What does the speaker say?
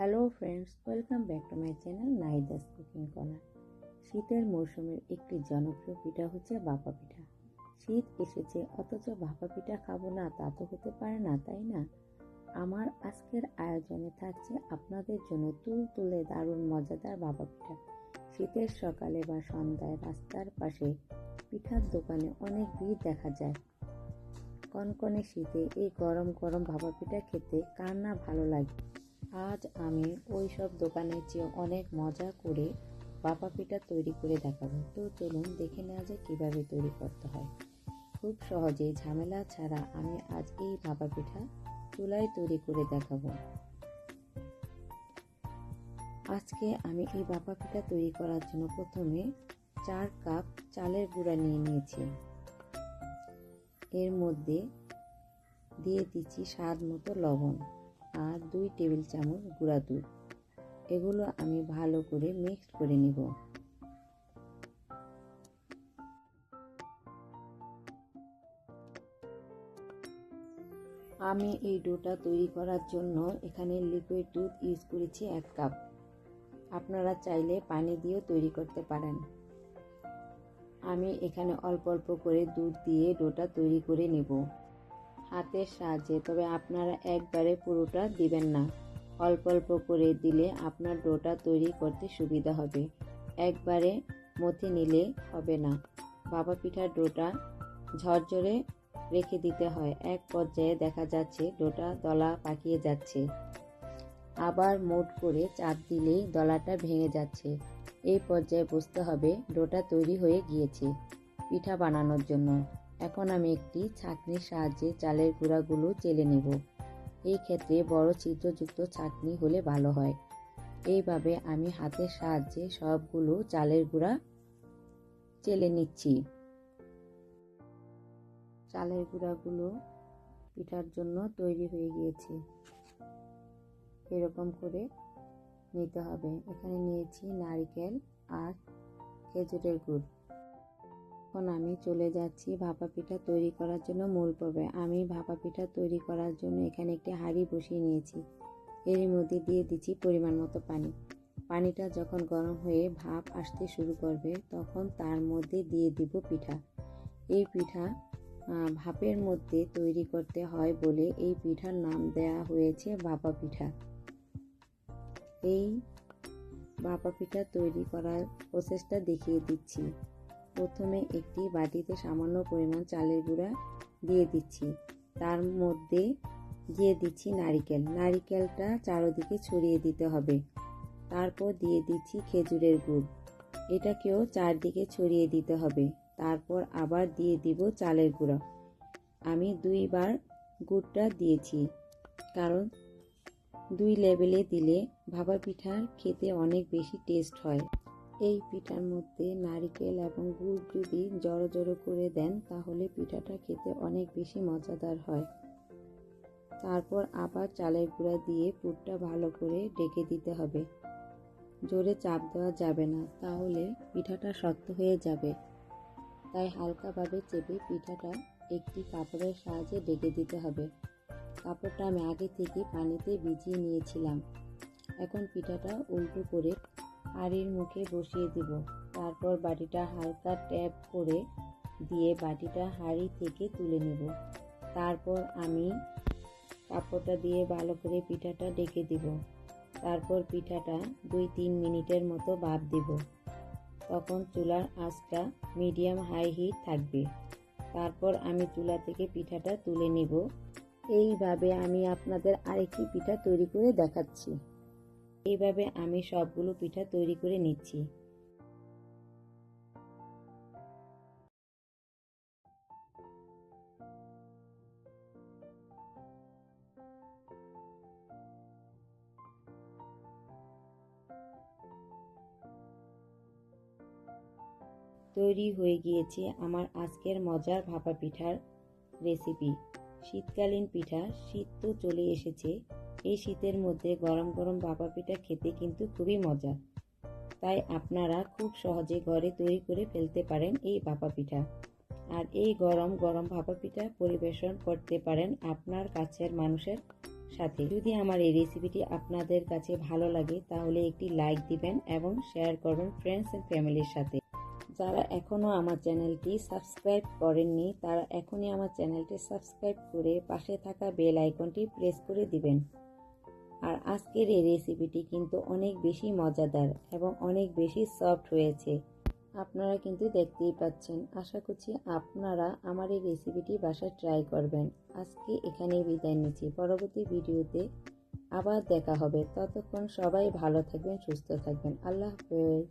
Hello friends welcome back to my channel Naida's cooking corner শীতের মৌসুমের একটি জনপ্রিয় পিঠা হচ্ছে ভাপা পিঠা। শীত এসেছে, অথচ ভাপা পিঠা খাব না, তা তো হতে পারে না, তাই না? আমার আজকের আয়োজনে থাকছে আপনাদের জন্য তুল তুলে দারুণ মজাদার ভাপা পিঠা। শীতের সকালে বা সন্ধ্যায় রাস্তার পাশে পিঠার দোকানে অনেক ভিড় দেখা যায়। কনকনে শীতে এই গরম গরম ভাপা পিঠা খেতে কার না ভালো লাগে? আজ আমি ওই সব দোকানের চেয়ে অনেক মজা করে ভাপা পিঠা তৈরি করে দেখাবো। তো চলুন দেখে নেওয়া যায় কীভাবে তৈরি করতে হয়। খুব সহজে ঝামেলা ছাড়া আমি আজ এই ভাপা পিঠা চুলায় তৈরি করে দেখাবো। আজকে আমি এই ভাপা পিঠা তৈরি করার জন্য প্রথমে চার কাপ চালের গুঁড়া নিয়ে নিয়েছি। এর মধ্যে দিয়ে দিচ্ছি স্বাদ মতো লবণ। আর দুই টেবিল চামচ গুঁড়া দুধ। এগুলো আমি ভালো করে মিক্স করে নিব। আমি এই ডোটা তৈরি করার জন্য এখানে লিকুইড দুধ ইউজ করেছি এক কাপ। আপনারা চাইলে পানি দিয়েও তৈরি করতে পারেন। আমি এখানে অল্প অল্প করে দুধ দিয়ে ডোটা তৈরি করে নেব। হাতের সাহায্যে, তবে আপনারা একবারে পুরোটা দিবেন না। অল্প অল্প করে দিলে আপনার ডোটা তৈরি করতে সুবিধা হবে। একবারে মথি নিলে হবে না। বাবা পিঠার ডোটা ঝরঝরে রেখে দিতে হয়। এক পর্যায়ে দেখা যাচ্ছে ডোটা দলা পাকিয়ে যাচ্ছে। আবার মোট করে চাপ দিলেই দলাটা ভেঙে যাচ্ছে। এই পর্যায়ে বুঝতে হবে ডোটা তৈরি হয়ে গিয়েছে পিঠা বানানোর জন্য। এখন আমি একটি ছাঁকনির সাহায্যে চালের গুঁড়াগুলো চেলে নেব। এই ক্ষেত্রে বড় ছিদ্রযুক্ত ছাঁকনি হলে ভালো হয়। এইভাবে আমি হাতের সাহায্যে সবগুলো চালের গুঁড়া চেলে নিচ্ছি। চালের গুঁড়াগুলো পিঠার জন্য তৈরি হয়ে গিয়েছে। এরকম করে নিতে হবে। এখানে নিয়েছি নারকেল আর খেজুরের গুড়। এখন আমি চলে যাচ্ছি ভাপা পিঠা তৈরি করার জন্য মূল পর্বে। আমি ভাপা পিঠা তৈরি করার জন্য এখানে একটি হাঁড়ি বসিয়ে নিয়েছি। এর মধ্যে দিয়ে দিচ্ছি পরিমাণ মতো পানি। পানিটা যখন গরম হয়ে ভাপ আসতে শুরু করবে, তখন তার মধ্যে দিয়ে দিব পিঠা। এই পিঠা ভাপের মধ্যে তৈরি করতে হয় বলে এই পিঠার নাম দেয়া হয়েছে ভাপা পিঠা। এই ভাপা পিঠা তৈরি করার প্রসেসটা দেখিয়ে দিচ্ছি। প্রথমে একটি বাটিতে সামান্য পরিমাণ চালের গুঁড়া দিয়ে দিচ্ছি। তার মধ্যে দিয়ে দিচ্ছি নারিকেল। নারিকেলটা চারোদিকে ছড়িয়ে দিতে হবে। তারপর দিয়ে দিচ্ছি খেজুরের গুড়। এটাকেও চারদিকে ছড়িয়ে দিতে হবে। তারপর আবার দিয়ে দিব চালের গুঁড়া। আমি দুইবার গুড়টা দিয়েছি। কারণ দুই লেভেলে দিলে ভাপা পিঠার খেতে অনেক বেশি টেস্ট হয়। এই পিঠার মধ্যে নারিকেল এবং গুড় যদি জড়ো জড়ো করে দেন, তাহলে পিঠাটা খেতে অনেক বেশি মজাদার হয়। তারপর আবার চালের গুঁড়া দিয়ে পুরটা ভালো করে ডেকে দিতে হবে। জোরে চাপ দেওয়া যাবে না, তাহলে পিঠাটা শক্ত হয়ে যাবে। তাই হালকাভাবে চেপে পিঠাটা একটি কাপড়ের সাহায্যে ডেকে দিতে হবে। কাপড়টা আমি আগে থেকে পানিতে ভিজিয়ে নিয়েছিলাম। এখন পিঠাটা উল্টো করে হাঁড়ির মুখে বসিয়ে দিব। তারপর বাটিটা হালকা ট্যাপ করে দিয়ে বাটিটা হাঁড়ি থেকে তুলে নেব। তারপর আমি কাপড়টা দিয়ে ভালো করে পিঠাটা ডেকে দিব। তারপর পিঠাটা দুই তিন মিনিটের মতো ভাপ দিব। তখন চুলার আঁচটা মিডিয়াম হাই হিট থাকবে। তারপর আমি চুলা থেকে পিঠাটা তুলে নেব। এইভাবে আমি আপনাদের আরেকটি পিঠা তৈরি করে দেখাচ্ছি। এইভাবে আমি সবগুলো পিঠা তৈরি করে নিচ্ছি। তৈরি হয়ে গিয়েছে আমার আজকের মজার ভাপা পিঠার রেসিপি। শীতকালীন পিঠা শীত তো চলে এসেছে। এই শীতের মধ্যে গরম গরম ভাপা পিঠা খেতে কিন্তু খুবই মজা। তাই আপনারা খুব সহজে ঘরে তৈরি করে ফেলতে পারেন এই ভাপা পিঠা। আর এই গরম গরম ভাপা পিঠা পরিবেশন করতে পারেন আপনার কাছের মানুষের সাথে। যদি আমার এই রেসিপিটি আপনাদের কাছে ভালো লাগে, তাহলে একটি লাইক দিবেন এবং শেয়ার করবেন ফ্রেন্ডস অ্যান্ড ফ্যামিলির সাথে। যারা এখনও আমার চ্যানেলটি সাবস্ক্রাইব করেননি, তারা এখনই আমার চ্যানেলটি সাবস্ক্রাইব করে পাশে থাকা বেল আইকনটি প্রেস করে দিবেন। আর আজকের এই রেসিপিটি কিন্তু অনেক বেশি মজাদার এবং অনেক বেশি সফট হয়েছে। আপনারা কিন্তু দেখতেই পাচ্ছেন, আশা করছি আপনারা আমার এই রেসিপিটি বাসায় ট্রাই করবেন। আজকে এখানেই বিদায় নিচ্ছি। পরবর্তী ভিডিওতে আবার দেখা হবে। ততক্ষণ সবাই ভালো থাকবেন, সুস্থ থাকবেন। আল্লাহ হাফেজ।